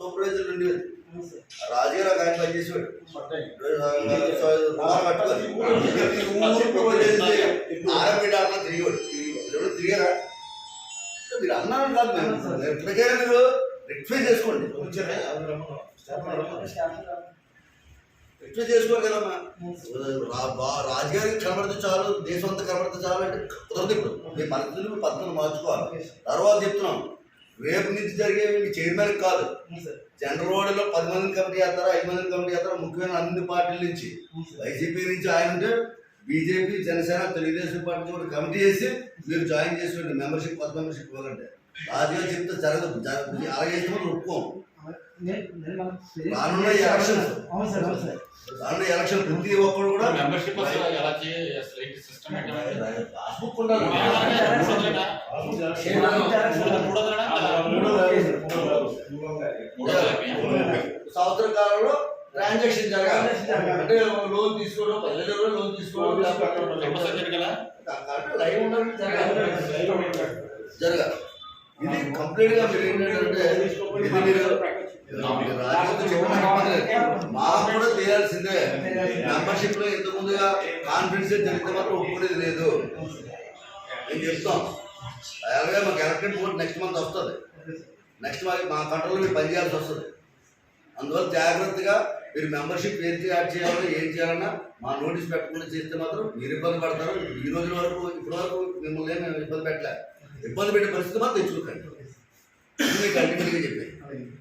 Supervisor ఉండేది రాజుగారు ఒక ఆయన పనిచేసేవాడు ఆర్ఎంపీ డాక్టర్ తిరిగాడు ఎవరు తిరిగారా? మీరు అన్నారు కాదు మేము ఎప్పటికైనా మీరు రెక్టిఫై చేసుకోండి. చేసుకోవాలి కదమ్మా. రాజుగారికి కనబడితే చాలు దేశం అంతా కనబడితే చాలు అంటే కుదరదు ఇప్పుడు. మీ పరిస్థితులు పద్ధతులు మార్చుకోవాలి. తర్వాత చెప్తున్నాం. రేపు నుంచి జరిగేవి మీ చైర్మన్ కాదు. జనరల్ వార్డులో పది మందిని కమిటీ చేస్తారా ఐదు మందిని కమిటీ చేస్తారా ముఖ్యమైన అన్ని పార్టీల నుంచి. వైసీపీ నుంచి ఆయన ఉంటే బీజేపీ జనసేన తెలుగుదేశం పార్టీ కూడా కమిటీ చేసి మీరు జాయిన్ చేసుకోండి మెంబర్షిప్ కొత్త మెంబర్షిప్ ఇవ్వాలంటే. రాజుగా చెప్తే జరగదు. జరగదు. అలా చేస్తే మనం ఒప్పుకోం రానున్న ఎలక్షన్స్. అవును సార్ అవును సార్. రానున్న ఎలక్షన్ ప్రతి ఒక్కరు కూడా మెంబర్షిప్ పాస్బుక్ ఉండాలి. సంవత్సర కాలంలో ట్రాన్సాక్షన్ జరగాలి. అంటే లోన్ తీసుకోవడం పదిహేను రోజులు లోన్ తీసుకోవడం అంటే లైవ్ ఉండాలి జరగాలి. జరగాలి. ఇది కంప్లీట్గా మీరు ఏంటంటే ఇది మీరు. మాకు కూడా చేయాల్సిందే మెంబర్షిప్లో ఇంత ముందుగా కాన్ఫిడెన్స్ జరిగితే మాత్రం ఒప్పుకునేది లేదు. నేను చెప్తాం. అలాగే మాకు ఎలక్ట్రిక్ బోర్డు నెక్స్ట్ మంత్ వస్తుంది. నెక్స్ట్ మా మా కంట్రోల్లో మీరు పనిచేయాల్సి వస్తుంది. అందువల్ల జాగ్రత్తగా మీరు మెంబర్షిప్ ఏం యాడ్ చేయాలో ఏం చేయాలన్నా మా నోటీస్ పెట్టకుండా చేస్తే మాత్రం మీరు ఇబ్బంది పడతారు. ఈ రోజు వరకు ఇప్పటి వరకు మిమ్మల్ని మేము ఇబ్బంది పెట్టలేదు ఇబ్బంది పెట్టే పరిస్థితి మాత్రం తెచ్చుకోకండి. కంటిన్యూగా మీకు